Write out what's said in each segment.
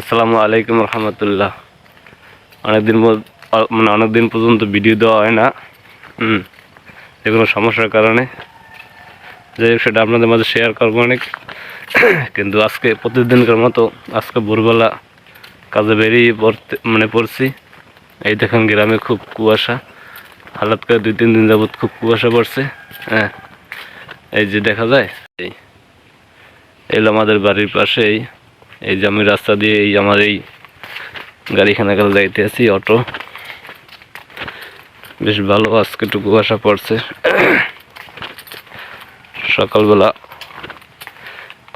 আসসালামু আলাইকুম রহমতুল্লাহ। অনেকদিন মানে অনেকদিন পর্যন্ত ভিডিও দেওয়া হয় না। যে কোনো সমস্যার কারণে। যাই হোক, সেটা আপনাদের মাঝে শেয়ার করব অনেক। কিন্তু আজকে, প্রতিদিনকার মতো আজকে ভোরবেলা কাজে বেরিয়ে পড়তে মানে পড়ছি। এই দেখেন গ্রামে খুব কুয়াশা। হালাত করে দুই, তিন দিন যাবত খুব কুয়াশা পড়ছে। হ্যাঁ এই যে দেখা যায়, এই হলো আমাদের বাড়ির পাশেই এই যে আমি রাস্তা দিয়ে এই আমার এই গাড়িখানা কাল যাইতে আছি, অটো। বেশ ভালো আজকে একটু কুয়াশা পড়ছে। সকালবেলা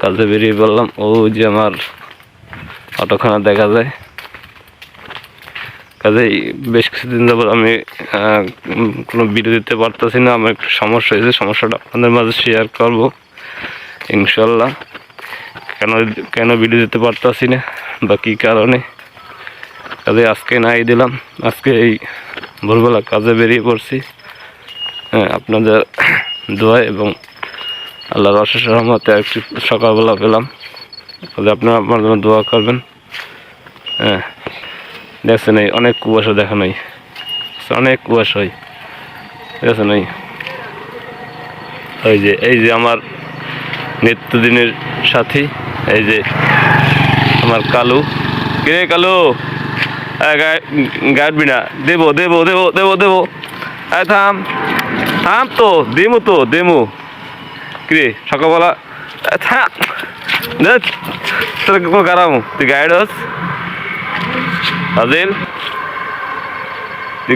কাজে বেরিয়ে পড়লাম ও যে আমার অটোখানা দেখা যায়। কাজেই বেশ কিছুদিন যাবত আমি কোনো ভিডিও দিতে পারতেছি না, আমার একটু সমস্যা হয়েছে, সমস্যাটা আপনাদের মাঝে শেয়ার করব, ইনশাল্লাহ। কেন কেন ভিডিও দিতে পারতাছি না? বা কী কারণে? কাজে আজকে নাই দিলাম। আজকে এই ভোরবেলা কাজে বেরিয়ে পড়ছি। হ্যাঁ আপনাদের দোয়া এবং আল্লাহর অশেষ রহমতে একটু সকালবেলা পেলাম। কাজে আপনারা আমার জন্য দোয়া করবেন। হ্যাঁ দেখছেন এই অনেক কুয়াশা দেখা নাই। অনেক কুয়াশা হয়। দেখছেন এই ওই যে এই যে আমার নিত্যদিনের সাথী। এই যে আমার কালু। কে কালু? গাড়বি না। দেবো দেবো দেবো দেবো দেবো। আয় থাম। থাম তো, দেমু তো, দেমু। কিরে, সকালবেলা থাম।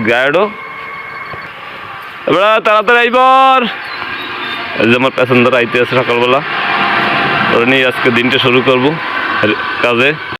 গাইড এবার তাড়াতাড়ি আইবার। এই যে আমার আইতে আছে সকালবেলা। ওরা নিয়ে আজকে দিনটা শুরু করব কাজে।